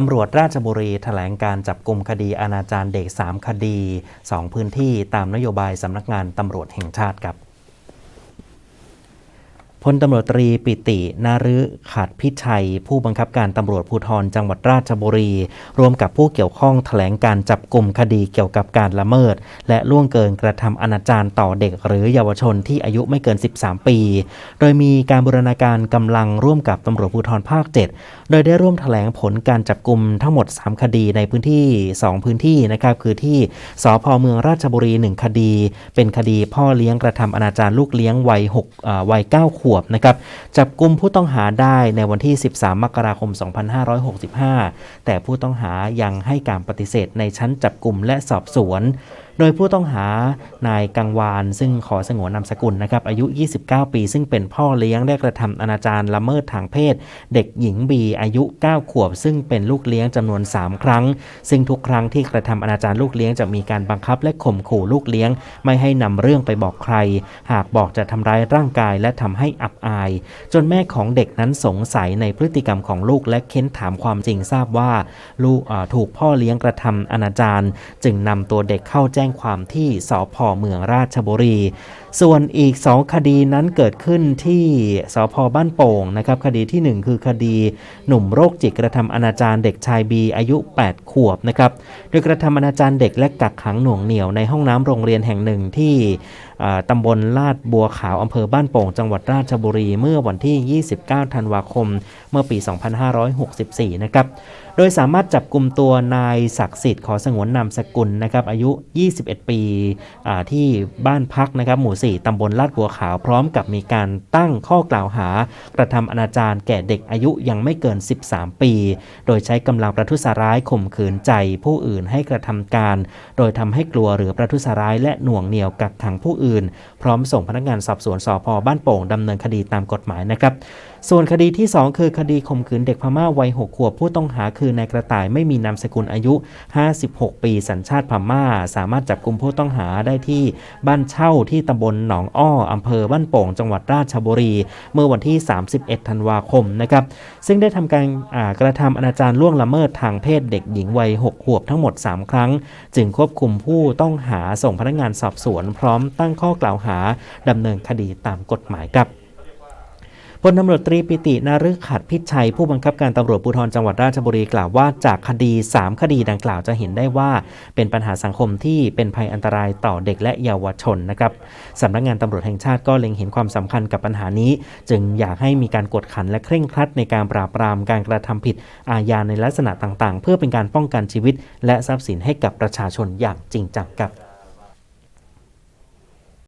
ตำรวจราชบุรีแถลงการจับกลุ่มคดีอนาจารเด็ก 3 คดี 2 พื้นที่ตามนโยบายสำนักงานตำรวจแห่งชาติครับ พลตำรวจตรีปิตินารึขัดพิชัย ผู้บังคับการตำรวจภูธรจังหวัดราชบุรีร่วมกับผู้เกี่ยวข้องแถลงการจับกลุ่มคดีเกี่ยวกับการละเมิด และล่วงเกินกระทำอนาจารต่อเด็กหรือเยาวชนที่อายุไม่เกิน 13 ปี โดยมีการบูรณาการกำลังร่วมกับตำรวจภูธรภาค 7 โดยได้ร่วมแถลงผลการจับกลุ่มทั้งหมด 3 คดีในพื้นที่ 2 พื้นที่นะครับคือที่สพเมืองราชบุรี 1 คดี เป็นคดีพ่อเลี้ยงกระทำอนาจารลูกเลี้ยงวัย6อ่าวัย9ขวบนะครับจับกลุ่มผู้ต้องหาได้ในวันที่ 13 มกราคม 2565 แต่ผู้ต้องหายังให้การปฏิเสธในชั้นจับกลุ่มและสอบสวน โดยผู้ต้องหานายกังวาน ซึ่งขอสงวนนามสกุลนะครับอายุ 29 ปี ซึ่งเป็นพ่อเลี้ยงได้กระทำอนาจารละเมิดทางเพศ เด็กหญิงบีอายุ 9 ขวบ ซึ่งเป็นลูกเลี้ยงจำนวน 3 ครั้ง ซึ่งทุกครั้งที่กระทำอนาจารลูกเลี้ยงจะมีการบังคับและข่มขู่ลูกเลี้ยง ไม่ให้นำเรื่องไปบอกใคร หากบอกจะทำร้ายร่างกายและทำให้อับอาย จนแม่ของเด็กนั้นสงสัยในพฤติกรรมของลูกและเค้นถามความจริงทราบว่า ลูกถูกพ่อเลี้ยงกระทำอนาจารจึงนำตัวเด็กเข้าแจ้งความที่สพเมืองราชบุรีส่วนอีก 2 คดีนั้นเกิดขึ้นที่สพบ้านโป่งนะครับคดีทีหนึ่1 คือคดีหนุ่มโรคจิตกระทำอนาจารเด็กชายบีอายุ 8 ขวบนะครับโดยกระทำอนาจารเด็กและกักขังหน่วงเหนี่ยวในห้องน้ำโรงเรียนแห่งหนึ่งที่อ่าตำบลลาดบัวขาวอำเภอบ้านโป่ง จังหวัดราชบุรีเมื่อวันที่ 29 ธันวาคม เมื่อปี 2564 นะครับ โดยสามารถจับกลุ่มตัวนายศักดิ์สิทธิ์ขอสงวนนามสกุลนะครับอายุ 21 ปีอ่าที่บ้านพักนะครับหมู่4 ตำบลลาดบัวขาวพร้อมกับมีการตั้งข้อกล่าวหากระทำอนาจารแก่เด็กอายุยังไม่เกิน 13 ปี โดยใช้กำลังประทุษร้ายข่มขืนใจผู้อื่นให้กระทำการ โดยทำให้กลัวหรือประทุษร้ายและหน่วงเหนี่ยวกักขังผู้อื่น พร้อมส่งพนักงานสอบสวนสพบ้านโป่งดำเนินคดีตามกฎหมายนะครับส่วนคดีที่ 2 คือคดีข่มขืนเด็กพม่าวัย 6 ขวบผู้ต้องหาคือนายกระต่ายไม่มีนามสกุลอายุ 56 ปีสัญชาติพม่า สามารถจับกลุ่มผู้ต้องหาได้ที่บ้านเช่าที่ตำบลหนองอ้ออำเภอบ้านโป่งจังหวัดราชบุรี เมื่อวันที่ 31 ธันวาคมนะครับซึ่งได้ทำการกระทำอนาจารล่วงละเมิดทางเพศเด็กหญิงวัย 6 ขวบทั้งหมด 3 ครั้ง จึงควบคุมผู้ต้องหาส่งพนักงานสอบสวน พร้อมตั้งข้อกล่าวหาดำเนินคดีตามกฎหมายครับ พลตำรวจตรีปิตินารึขัดพิชัย ผู้บังคับการตำรวจภูธรจังหวัดราชบุรีกล่าวว่าจากคดี 3 คดีดังกล่าวจะเห็นได้ว่าเป็นปัญหาสังคมที่เป็นภัยอันตรายต่อเด็กและเยาวชนนะครับสำนักงานตำรวจแห่งชาติก็เล็งเห็นความสำคัญกับปัญหานี้ จึงอยากให้มีการกดขันและเคร่งครัดในการปราบปรามการกระทำผิดอาญาในลักษณะต่างๆ เพื่อเป็นการป้องกันชีวิต และทรัพย์สินให้กับประชาชนอย่างจริงจังครับ